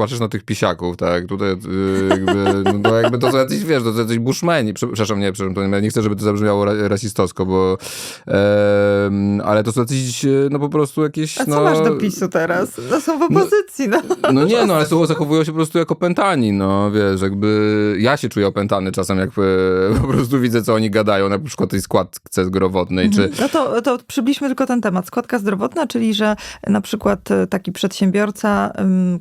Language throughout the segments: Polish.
patrzysz na tych pisiaków, tak, tutaj y, jakby, no to jakby to są jacyś, wiesz, to są jacyś bushmeni, przepraszam, nie, przepraszam, to nie, chcę, żeby to zabrzmiało ra- rasistowsko, bo ale to są jacyś, no po prostu jakieś, A co no... masz do PiSu teraz? No są w opozycji, no. No nie, no ale są, zachowują się po prostu jako pętani, no wiesz, jakby ja się czuję opętany czasem, jak e, po prostu widzę, co oni gadają, na przykład tej składce zdrowotnej, czy... No to, to przybliżmy tylko ten temat. Składka zdrowotna, czyli że na przykład e, taki przedsiębiorca,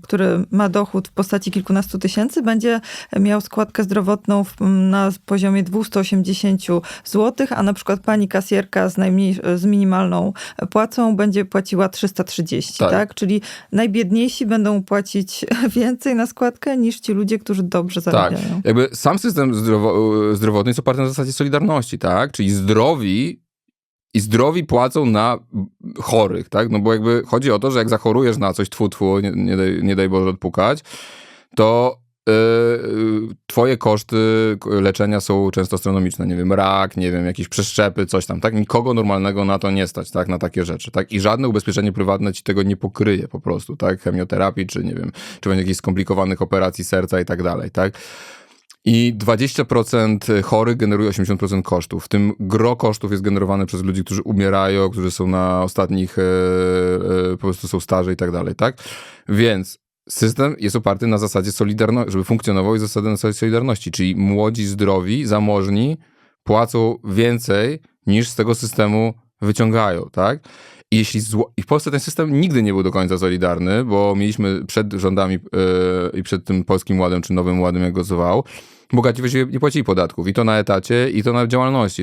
który ma dochód w postaci kilkunastu tysięcy, będzie miał składkę zdrowotną w, na poziomie 280 zł, a na przykład pani kasjerka z, najmniej, z minimalną płacą będzie płaciła 330, Tak. tak. Czyli najbiedniejsi będą płacić więcej na składkę niż ci ludzie, którzy dobrze Tak, zarabiają. jakby sam system zdrowo, zdrowotny jest oparty na zasadzie solidarności, tak? Czyli zdrowi i zdrowi płacą na chorych, tak? No bo jakby chodzi o to, że jak zachorujesz na coś, tfu, tfu, nie, nie, daj, nie daj Boże odpukać, to yy, twoje koszty leczenia są często astronomiczne, nie wiem, rak, nie wiem, jakieś przeszczepy, coś tam, tak? Nikogo normalnego na to nie stać, tak? Na takie rzeczy, tak? I żadne ubezpieczenie prywatne ci tego nie pokryje po prostu, tak? Chemioterapii, czy nie wiem, czy będzie jakichś skomplikowanych operacji serca i tak dalej, tak? I 20% chorych generuje 80% kosztów. W tym gro kosztów jest generowane przez ludzi, którzy umierają, którzy są na ostatnich, e, e, po prostu są starzy i tak dalej, tak? Więc system jest oparty na zasadzie solidarności, żeby funkcjonował i zasady na zasadzie solidarności, czyli młodzi, zdrowi, zamożni płacą więcej niż z tego systemu wyciągają, tak? Jeśli zło... I w Polsce ten system nigdy nie był do końca solidarny, bo mieliśmy przed rządami yy, i przed tym Polskim Ładem, czy Nowym Ładem, jak go zwał, bogaci właściwie nie płacili podatków. I to na etacie, i to na działalności.